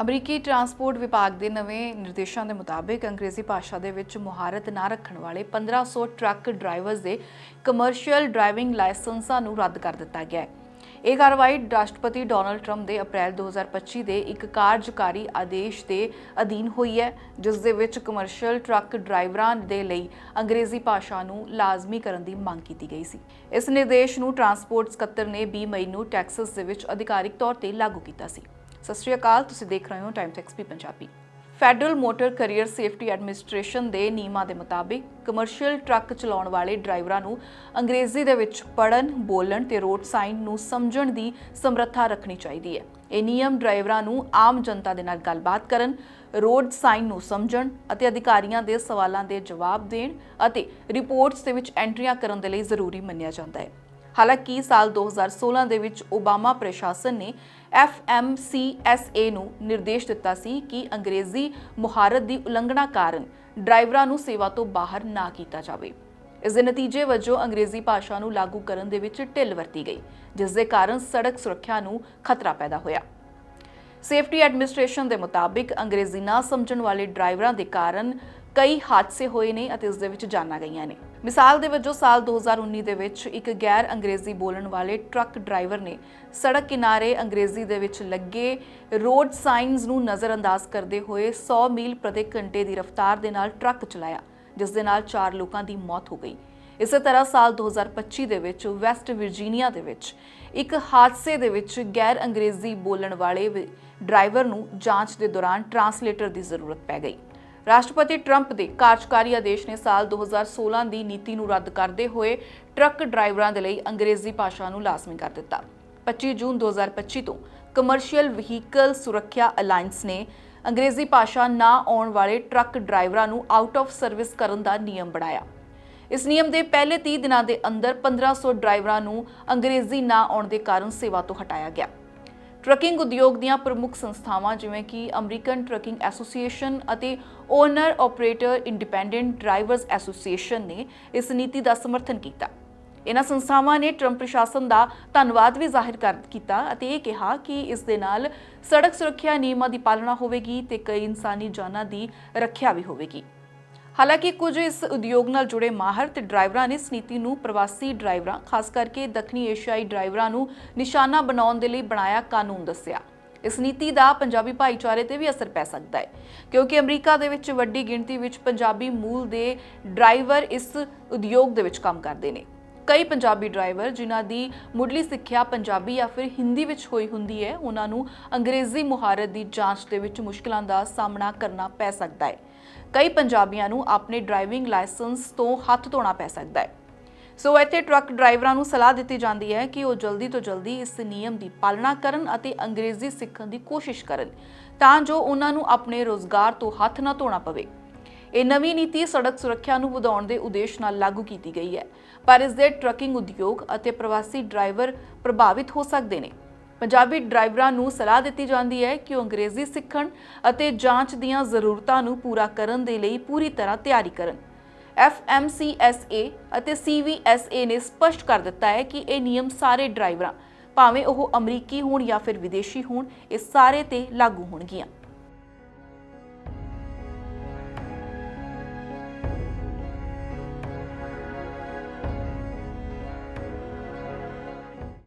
ਅਮਰੀਕੀ ਟਰਾਂਸਪੋਰਟ ਵਿਭਾਗ ਦੇ ਨਵੇਂ ਨਿਰਦੇਸ਼ਾਂ ਦੇ ਮੁਤਾਬਿਕ ਅੰਗਰੇਜ਼ੀ ਭਾਸ਼ਾ ਦੇ ਵਿੱਚ ਮੁਹਾਰਤ ਨਾ ਰੱਖਣ ਵਾਲੇ 1500 ਟਰੱਕ ਡਰਾਈਵਰਸ ਦੇ ਕਮਰਸ਼ੀਅਲ ਡਰਾਈਵਿੰਗ ਲਾਇਸੈਂਸਾਂ ਨੂੰ ਰੱਦ ਕਰ ਦਿੱਤਾ ਗਿਆ ਹੈ। ਇਹ ਕਾਰਵਾਈ ਰਾਸ਼ਟਰਪਤੀ ਡੋਨਲਡ ਟਰੰਪ ਦੇ ਅਪ੍ਰੈਲ 2025 ਦੇ ਇੱਕ ਕਾਰਜਕਾਰੀ ਆਦੇਸ਼ ਦੇ ਅਧੀਨ ਹੋਈ ਹੈ, ਜਿਸ ਦੇ ਵਿੱਚ ਕਮਰਸ਼ੀਅਲ ਟਰੱਕ ਡਰਾਈਵਰਾਂ ਦੇ ਲਈ ਅੰਗਰੇਜ਼ੀ ਭਾਸ਼ਾ ਨੂੰ ਲਾਜ਼ਮੀ ਕਰਨ ਦੀ ਮੰਗ ਕੀਤੀ ਗਈ ਸੀ। ਇਸ ਨਿਰਦੇਸ਼ ਨੂੰ ਟਰਾਂਸਪੋਰਟ ਸਕੱਤਰ ਨੇ 20 ਮਈ ਨੂੰ ਟੈਕਸਸ ਦੇ ਵਿੱਚ ਅਧਿਕਾਰਿਕ ਤੌਰ ਤੇ ਲਾਗੂ ਕੀਤਾ ਸੀ। ਸਤਿ ਸ਼੍ਰੀ ਅਕਾਲ ਤੁਸੀਂ ਦੇਖ ਰਹੇ ਹੋ time ਟੈਕਸਪੀ Punjabi federal motor carrier safety administration ਦੇ ਨਿਯਮਾਂ ਦੇ ਮੁਤਾਬਿਕ ਕਮਰਸ਼ੀਅਲ ਟਰੱਕ ਚਲਾਉਣ ਵਾਲੇ ਡਰਾਈਵਰਾਂ ਨੂੰ ਅੰਗਰੇਜ਼ੀ ਦੇ ਵਿੱਚ ਪੜ੍ਹਨ, ਬੋਲਣ ਤੇ ਰੋਡ ਸਾਈਨ ਨੂੰ ਸਮਝਣ ਦੀ ਸਮਰੱਥਾ ਰੱਖਣੀ ਚਾਹੀਦੀ ਹੈ। ਇਹ ਨਿਯਮ ਡਰਾਈਵਰਾਂ ਨੂੰ ਆਮ ਜਨਤਾ ਦੇ ਨਾਲ ਗੱਲਬਾਤ ਕਰਨ, ਰੋਡ ਸਾਈਨ ਨੂੰ ਸਮਝਣ ਅਤੇ ਅਧਿਕਾਰੀਆਂ ਦੇ ਸਵਾਲਾਂ ਦੇ ਜਵਾਬ ਦੇਣ ਅਤੇ ਰਿਪੋਰਟਸ ਦੇ ਵਿੱਚ ਐਂਟਰੀਆਂ ਕਰਨ ਦੇ ਲਈ ਜ਼ਰੂਰੀ ਮੰਨਿਆ ਜਾਂਦਾ ਹੈ। ਹਾਲਾਂਕਿ ਸਾਲ 2016 ਦੇ ਵਿੱਚ ਓਬਾਮਾ ਪ੍ਰਸ਼ਾਸਨ ਨੇ FMCSA ਨੂੰ ਨਿਰਦੇਸ਼ ਦਿੱਤਾ ਸੀ ਕਿ ਅੰਗਰੇਜ਼ੀ ਮੁਹਾਰਤ ਦੀ ਉਲੰਘਣਾ ਕਾਰਨ ਡਰਾਈਵਰਾਂ ਨੂੰ ਸੇਵਾ ਤੋਂ ਬਾਹਰ ਨਾ ਕੀਤਾ ਜਾਵੇ। ਇਸ ਦੇ ਨਤੀਜੇ ਵਜੋਂ ਅੰਗਰੇਜ਼ੀ ਭਾਸ਼ਾ ਨੂੰ ਲਾਗੂ ਕਰਨ ਦੇ ਵਿੱਚ ਢਿੱਲ ਵਰਤੀ ਗਈ, ਜਿਸ ਦੇ ਕਾਰਨ ਸੜਕ ਸੁਰੱਖਿਆ ਨੂੰ ਖਤਰਾ ਪੈਦਾ ਹੋਇਆ। ਸੇਫਟੀ ਐਡਮਿਨਿਸਟ੍ਰੇਸ਼ਨ ਦੇ ਮੁਤਾਬਿਕ ਅੰਗਰੇਜ਼ੀ ਨਾ ਸਮਝਣ ਵਾਲੇ ਡਰਾਈਵਰਾਂ ਦੇ ਕਾਰਨ ਕਈ ਹਾਦਸੇ ਹੋਏ ਨੇ ਅਤੇ ਇਸ ਦੇ ਵਿੱਚ ਜਾਨਾਂ ਗਈਆਂ ਨੇ। ਮਿਸਾਲ ਦੇ ਵਜੋਂ ਸਾਲ 2019 ਦੇ ਵਿੱਚ ਇੱਕ ਗੈਰ ਅੰਗਰੇਜ਼ੀ ਬੋਲਣ ਵਾਲੇ ਟਰੱਕ ਡਰਾਈਵਰ ਨੇ ਸੜਕ ਕਿਨਾਰੇ ਅੰਗਰੇਜ਼ੀ ਦੇ ਵਿੱਚ ਲੱਗੇ ਰੋਡ ਸਾਈਨਸ ਨੂੰ ਨਜ਼ਰਅੰਦਾਜ਼ ਕਰਦੇ ਹੋਏ 100 ਮੀਲ ਪ੍ਰਤੀ ਘੰਟੇ ਦੀ ਰਫ਼ਤਾਰ ਦੇ ਨਾਲ ਟਰੱਕ ਚਲਾਇਆ, ਜਿਸ ਦੇ ਨਾਲ 4 ਲੋਕਾਂ ਦੀ ਮੌਤ ਹੋ ਗਈ। ਇਸੇ ਤਰ੍ਹਾਂ ਸਾਲ 2025 ਦੇ ਵਿੱਚ ਵੈਸਟ ਵਿਰਜੀਨੀਆ ਦੇ ਵਿੱਚ ਇੱਕ ਹਾਦਸੇ ਦੇ ਵਿੱਚ ਗੈਰ ਅੰਗਰੇਜ਼ੀ ਬੋਲਣ ਵਾਲੇ ਡਰਾਈਵਰ ਨੂੰ ਜਾਂਚ ਦੇ ਦੌਰਾਨ ਟਰਾਂਸਲੇਟਰ ਦੀ ਜ਼ਰੂਰਤ ਪੈ ਗਈ। ਰਾਸ਼ਟਰਪਤੀ ਟਰੰਪ ਦੇ ਕਾਰਜਕਾਰੀ ਆਦੇਸ਼ ਨੇ ਸਾਲ 2016 ਦੀ ਨੀਤੀ ਨੂੰ ਰੱਦ ਕਰਦੇ ਹੋਏ ਟਰੱਕ ਡਰਾਈਵਰਾਂ ਦੇ ਲਈ ਅੰਗਰੇਜ਼ੀ ਭਾਸ਼ਾ ਨੂੰ ਲਾਜ਼ਮੀ ਕਰ ਦਿੱਤਾ। 25 ਜੂਨ 2025 ਤੋਂ ਕਮਰਸ਼ੀਅਲ ਵਹੀਕਲ ਸੁਰੱਖਿਆ ਅਲਾਈਅੰਸ ਨੇ ਅੰਗਰੇਜ਼ੀ ਭਾਸ਼ਾ ਨਾ ਆਉਣ ਵਾਲੇ ਟਰੱਕ ਡਰਾਈਵਰਾਂ ਨੂੰ ਆਊਟ ਆਫ ਸਰਵਿਸ ਕਰਨ ਦਾ ਨਿਯਮ ਬਣਾਇਆ। ਇਸ ਨਿਯਮ ਦੇ ਪਹਿਲੇ 30 ਦਿਨਾਂ ਦੇ ਅੰਦਰ 1500 ਡਰਾਈਵਰਾਂ ਨੂੰ ਅੰਗਰੇਜ਼ੀ ਨਾ ਆਉਣ ਦੇ ਕਾਰਨ ਸੇਵਾ ਤੋਂ ਹਟਾਇਆ ਗਿਆ। ਟਰੱਕਿੰਗ ਉਦਯੋਗ ਦੀਆਂ ਪ੍ਰਮੁੱਖ ਸੰਸਥਾਵਾਂ ਜਿਵੇਂ ਕਿ ਅਮਰੀਕਨ ਟਰੱਕਿੰਗ ਐਸੋਸੀਏਸ਼ਨ ਅਤੇ owner operator independent drivers association ਨੇ ਇਸ ਨੀਤੀ ਦਾ ਸਮਰਥਨ ਕੀਤਾ। ਇਹਨਾਂ ਸੰਸਥਾਵਾਂ ਨੇ ਟਰੰਪ ਪ੍ਰਸ਼ਾਸਨ ਦਾ ਧੰਨਵਾਦ ਵੀ ਜ਼ਾਹਿਰ ਕਰ ਕੀਤਾ ਅਤੇ ਇਹ ਕਿਹਾ ਕਿ ਇਸ ਦੇ ਨਾਲ ਸੜਕ ਸੁਰੱਖਿਆ ਨਿਯਮਾਂ ਦੀ ਪਾਲਣਾ ਹੋਵੇਗੀ ਤੇ ਕਈ ਇਨਸਾਨੀ ਜਾਨਾਂ ਦੀ ਰੱਖਿਆ ਵੀ ਹੋਵੇਗੀ। ਹਾਲਾਂਕਿ ਕੁਝ ਇਸ ਉਦਯੋਗ ਨਾਲ ਜੁੜੇ ਮਾਹਰ ਤੇ ਡਰਾਈਵਰਾਂ ਨੇ ਇਸ ਨੀਤੀ ਨੂੰ ਪ੍ਰਵਾਸੀ ਡਰਾਈਵਰਾਂ, ਖਾਸ ਕਰਕੇ ਦੱਖਣੀ ਏਸ਼ੀਆਈ ਡਰਾਈਵਰਾਂ ਨੂੰ ਨਿਸ਼ਾਨਾ ਬਣਾਉਣ ਦੇ ਲਈ ਬਣਾਇਆ ਕਾਨੂੰਨ ਦੱਸਿਆ। ਇਸ ਨੀਤੀ ਦਾ ਪੰਜਾਬੀ ਭਾਈਚਾਰੇ ਤੇ ਵੀ ਅਸਰ ਪੈ ਸਕਦਾ ਹੈ, ਕਿਉਂਕਿ ਅਮਰੀਕਾ ਦੇ ਵਿੱਚ ਵੱਡੀ ਗਿਣਤੀ ਵਿੱਚ ਪੰਜਾਬੀ ਮੂਲ ਦੇ ਡਰਾਈਵਰ ਇਸ ਉਦਯੋਗ ਦੇ ਵਿੱਚ ਕੰਮ ਕਰਦੇ ਨੇ। ਕਈ ਪੰਜਾਬੀ ਡਰਾਈਵਰ ਜਿਨ੍ਹਾਂ ਦੀ ਮੁੱਢਲੀ ਸਿੱਖਿਆ ਪੰਜਾਬੀ ਜਾਂ ਫਿਰ ਹਿੰਦੀ ਵਿੱਚ ਹੋਈ ਹੁੰਦੀ ਹੈ, ਉਹਨਾਂ ਨੂੰ ਅੰਗਰੇਜ਼ੀ ਮੁਹਾਰਤ ਦੀ ਜਾਂਚ ਦੇ ਵਿੱਚ ਮੁਸ਼ਕਲਾਂ ਦਾ ਸਾਹਮਣਾ ਕਰਨਾ ਪੈ ਸਕਦਾ ਹੈ। ਕਈ ਪੰਜਾਬੀਆਂ ਨੂੰ ਆਪਣੇ ਡਰਾਈਵਿੰਗ ਲਾਇਸੈਂਸ ਤੋਂ ਹੱਥ ਧੋਣਾ ਪੈ ਸਕਦਾ ਹੈ। ਸੋ ਇੱਥੇ ਟਰੱਕ ਡਰਾਈਵਰਾਂ ਨੂੰ ਸਲਾਹ ਦਿੱਤੀ ਜਾਂਦੀ ਹੈ ਕਿ ਉਹ ਜਲਦੀ ਤੋਂ ਜਲਦੀ ਇਸ ਨਿਯਮ ਦੀ ਪਾਲਣਾ ਕਰਨ ਅਤੇ ਅੰਗਰੇਜ਼ੀ ਸਿੱਖਣ ਦੀ ਕੋਸ਼ਿਸ਼ ਕਰਨ ਤਾਂ ਜੋ ਉਹਨਾਂ ਨੂੰ ਆਪਣੇ ਰੋਜ਼ਗਾਰ ਤੋਂ ਹੱਥ ਨਾ ਧੋਣਾ ਪਵੇ। ਇਹ ਨਵੀਂ ਨੀਤੀ ਸੜਕ ਸੁਰੱਖਿਆ ਨੂੰ ਵਧਾਉਣ ਦੇ ਉਦੇਸ਼ ਨਾਲ ਲਾਗੂ ਕੀਤੀ ਗਈ ਹੈ, ਪਰ ਇਸ ਦੇ ਟਰੱਕਿੰਗ ਉਦਯੋਗ ਅਤੇ ਪ੍ਰਵਾਸੀ ਡਰਾਈਵਰ ਪ੍ਰਭਾਵਿਤ ਹੋ ਸਕਦੇ ਨੇ। ਪੰਜਾਬੀ ਡਰਾਈਵਰਾਂ ਨੂੰ ਸਲਾਹ ਦਿੱਤੀ ਜਾਂਦੀ ਹੈ ਕਿ ਉਹ ਅੰਗਰੇਜ਼ੀ ਸਿੱਖਣ ਅਤੇ ਜਾਂਚ ਦੀਆਂ ਜ਼ਰੂਰਤਾਂ ਨੂੰ ਪੂਰਾ ਕਰਨ ਦੇ ਲਈ ਪੂਰੀ ਤਰ੍ਹਾਂ ਤਿਆਰੀ ਕਰਨ। FMCSA ਅਤੇ CVSA ਨੇ ਸਪਸ਼ਟ ਕਰ ਦਿੱਤਾ ਹੈ ਕਿ ਇਹ ਨਿਯਮ ਸਾਰੇ ਡਰਾਈਵਰਾਂ, ਭਾਵੇਂ ਉਹ ਅਮਰੀਕੀ ਹੋਣ ਜਾਂ ਫਿਰ ਵਿਦੇਸ਼ੀ ਹੋਣ, ਇਹ ਸਾਰੇ ਤੇ ਲਾਗੂ ਹੋਣਗੀਆਂ।